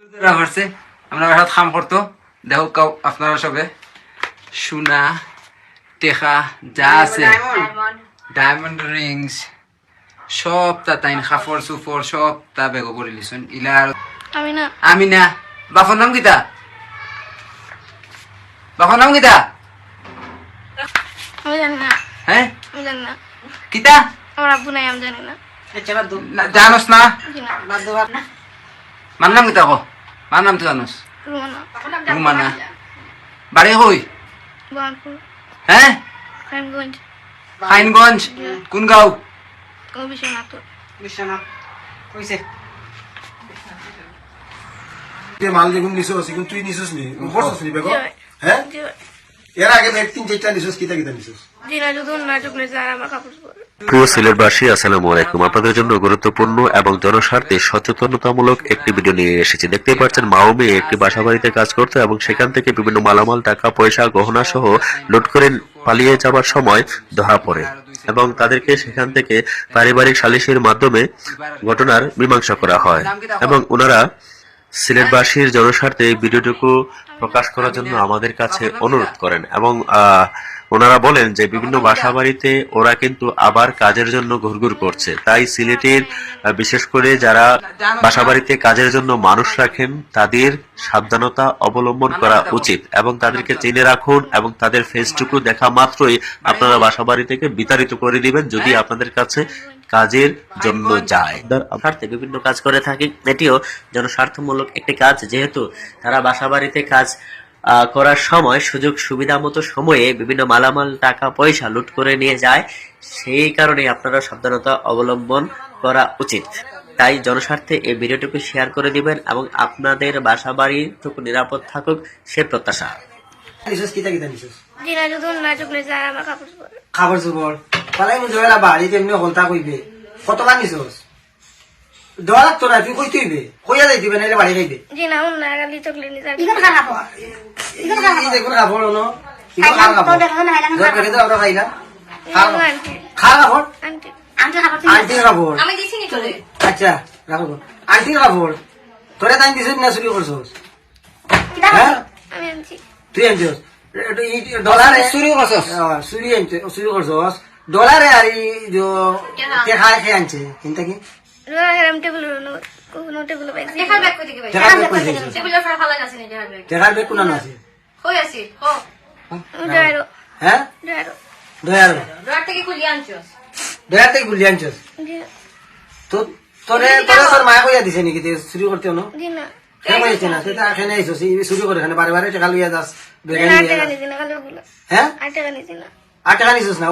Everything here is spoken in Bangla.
রাখারছে আমরা বাসাত কাম করতো। দেখো কাউ আপনারা সবে। সোনা টেকা যা আছে। ডায়মন্ড রিংস সব তা তাইন কাপড় চুপড় সব তা বেগ করে লিছুন ইলা আর আমি না। আমি না। বাপর নাম কিতা বাপর নাম কিতা আমি জানি না। হ্যাঁ? আমি জানি না। কিতা আমার আব্বু নাই আমি জানি না। না, জানোস না। নাম কিতা কো? মার নাম তো জানোস রুমানা বাড়ি কই হ্যাঁ খাইমগঞ্জ খাইনগঞ্জ কোন গাঁও ও বিশ্বনাথ যে মাল যেগুন নিছস এগুন তুই নিছস নি বসস নি বেগো হ্যাঁ এর আগে তিন চারটা নিছস কিতা কিতা নিছস প্রিয় সিলেটবাসী আলাইকুম। আপনাদের জন্য গুরুত্বপূর্ণ এবং জনস্বার্থে সচেতনতামূলক একটি ভিডিও নিয়ে এসেছি। পাচ্ছেন মা ও মেয়ে একটি বাসা বাড়িতে কাজ করতে এবং সেখান থেকে বিভিন্ন মালামাল, টাকা, পয়সা, গহনা সহ লুট করে পালিয়ে যাওয়ার সময় ধরা পড়ে এবং তাদেরকে সেখান থেকে পারিবারিক সালিসের মাধ্যমে ঘটনার মীমাংসা করা হয় এবং ওনারা সিলেটবাসীর জনস্বার্থে এই ভিডিওটুকু প্রকাশ করার জন্য আমাদের কাছে অনুরোধ করেন এবং ওনারা বলেন যে বিভিন্ন বাসা বাড়িতে ওরা কিন্তু আবার কাজের জন্য ঘুরঘুর করছে। তাই সিলেটের বিশেষ করে যারা বাসা বাড়িতে কাজের জন্য মানুষ রাখেন, তাদের সাবধানতা অবলম্বন করা উচিত এবং তাদেরকে চিনে রাখুন এবং তাদের ফেসটুকু দেখা মাত্রই আপনারা বাসা বাড়ি থেকে বিতাড়িত করে দিবেন। যদি আপনাদের কাছে কাজের জন্য যায়। স্বার্থে বিভিন্ন কাজ করে থাকি। এটিও জনস্বার্থমূলক একটি কাজ। যেহেতু তারা বাসা বাড়িতে কাজ আহ, করার সময় সুযোগ সুবিধা মতো সময়ে বিভিন্ন মালামাল টাকা পয়সা লুট করে নিয়ে যায় সেই কারণে আপনারা সাবধানতা অবলম্বন করা উচিত। তাই জনস্বার্থে এই ভিডিওটুকু শেয়ার করে দিবেন এবং আপনাদের বাসা বাড়িটুকু নিরাপদ থাকুক সে প্রত্যাশা। চোপড়। খাবার পালাই মুই জয়লা বাড়ি তেমনি হলতা কইবে। কতবার নিছস দেওয়া লাগতো না তুই কই তুইবে কইয়া যাই দিবে নাইলে বাড়ি খাইবে জি না উন না গালি চুকলে নি তার এই দেখুন কাপড় ন? ইগো খাল কাপড় জয় করে দাও আমরা খাই না। আন্টি। খাল কাপড় আন্টি। আন্টির আমি দিছি নি তোরে। আচ্ছা রাখো আন্টির কাপড় তোরে তাই দিছিস না চুরি করছস হ্যাঁ আমি আনছি। তুই আনছিস? ডলারে চুরি করছস? চুরি আনছে চুরি করছস ডলারে আর এই যে দেখা খেয়ে আনছে চিন্তা কি দেখার বেগ কোনানো আছে হ্যাঁ ডয়ারো দয়ার থেকে খুলি আনছস দয়ার থেকে গুলি আনছিস তো তোরে তোরে তোর মায়া কইয়া দিছে নাকি তুই চুরি করতে না না কেন কইছে না তুই তো এখানে আইছস চুরি করে এখানে বারে বারে টাকা লইয়া যাস হ্যাঁ নিছি না আট টাকা নিছিস না